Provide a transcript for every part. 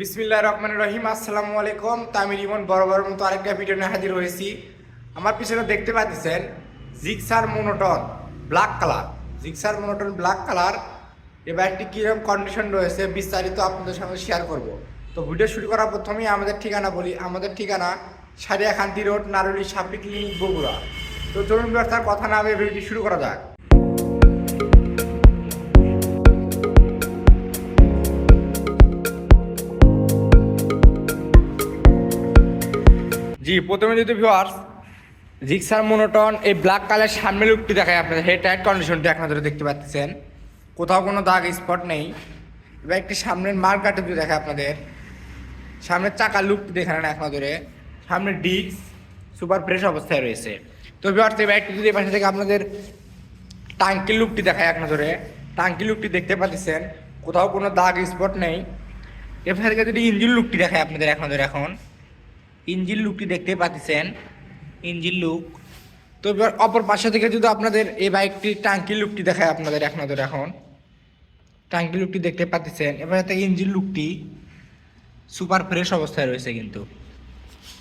বিসমিল্লাহ রহমান রহিম, আসসালামু আলাইকুম। তো আমি রিমন বড় মতো আরেকটা ভিডিও নিয়ে হাজির হয়েছি। আমার পিছনে দেখতে পাচ্ছেন Gixxer monotone black colour. Gixxer monotone black colour. এই বাইকটি কীরকম কন্ডিশন রয়েছে বিস্তারিত আপনাদের সঙ্গে শেয়ার করব। তো ভিডিও শুরু করার প্রথমেই আমাদের ঠিকানা বলি। আমাদের ঠিকানা সারিয়া খান্তি রোড, নারুলি সাপি ক্লিনিক বগুড়া। তো চলুন ব্যবস্থার কথা না ভেবে ভিডিওটি শুরু করা যাক। জি, প্রথমে যদি ভিউয়ার্স রিক্সার মোনোটন এই ব্ল্যাক কালার সামনে লুকটি দেখায় আপনাদের। হেড টাইট কন্ডিশনটি আপনারা দেখতে পাচ্ছেন। কোথাও কোনো দাগ স্পট নেই। এবার একটি সামনের মার্কাটে যদি দেখায় আপনাদের। সামনের চাকা লুকটি দেখে নেন আপনাদের সামনে ডিস্ক সুপার ফ্রেশ অবস্থায় রয়েছে। তো ভিউয়ার্স এই বাইকটি যদি পাশে থেকে আপনাদের টাঙ্কির লুকটি দেখায় আপনাদের টাঙ্কি লুকটি দেখতে পাচ্ছেন। কোথাও কোনো দাগ স্পট নেই। এবার থেকে যদি ইঞ্জিন লুকটি দেখায় আপনাদের আপনাদের এখন। ইঞ্জিন লুকটি দেখতে পাচ্ছেন। Engine look. তো এবার অপর পাশে থেকে যদি আপনাদের এই বাইকটি টাঙ্কি লুকটি দেখায় আপনাদের এক আপনাদের এখন। টাঙ্কি লুকটি দেখতে পাচ্ছেন। এবার থেকে ইঞ্জিন লুকটি সুপার ফ্রেশ অবস্থায় রয়েছে কিন্তু।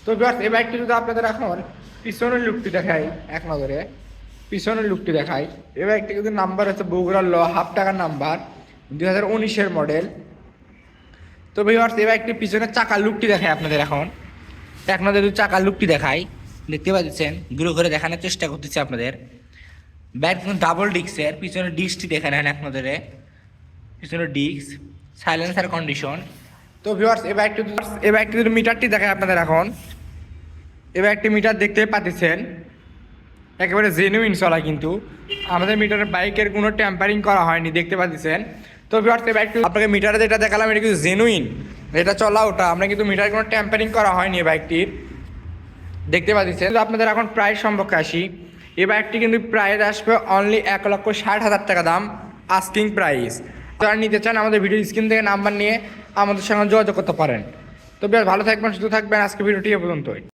তো এবার এই বাইকটি যদি আপনাদের এখন পিছনের লুকটি দেখাই এক নজরে, পিছনের লুকটি দেখাই এই বাইকটি কিন্তু নাম্বার হচ্ছে বগুড়া ল, হাফ টাকার নাম্বার, দুই হাজার উনিশের মডেল। তো ভিউয়ার্স এই বাইকটি পিছনের চাকার লুকটি দেখায় আপনাদের এখন। আপনাদের চাকার লুকটি দেখাই। দেখতে পাচ্ছেন ঘুরে ঘুরে দেখানোর চেষ্টা করতেছি আপনাদের। ব্যাগ কিন্তু ডাবল ডিস্কের পিছনে ডিস্কটি দেখে নেন আপনাদের পিছনে ডিস্ক সাইলেন্সার কন্ডিশন তো ভিউয়ার্স এই বাইকটি এই বাইকটি যদি মিটারটি দেখায় আপনাদের এখন। এই বাইকটি মিটার দেখতে পাচ্ছেন। একেবারে জেনুইন চলা কিন্তু। আমাদের মিটারের বাইকের কোনো ট্যাম্পারিং করা হয়নি, দেখতে পাচ্ছেন। তো ভিউয়ার্স এই বাইকটি আপনাকে মিটারে যেটা দেখালাম, এটা কিন্তু জেনুইন এটা চলা ওটা। আমরা কিন্তু মিটার কোনো ট্যাম্পারিং করা হয়নি বাইকটির দেখতে পাচ্ছি তো আপনাদের এখন প্রাইস সম্পর্কে আসি। এই বাইকটি কিন্তু প্রাইস আসবে অনলি এক লক্ষ ষাট হাজার টাকা দাম আস্কিং প্রাইস যারা নিতে চান আমাদের ভিডিও স্ক্রিন থেকে নাম্বার নিয়ে আমাদের সঙ্গে যোগাযোগ করতে পারেন। তো বেশ, ভালো থাকবেন, সুস্থ থাকবেন। আজকে ভিডিওটি এ পর্যন্তই।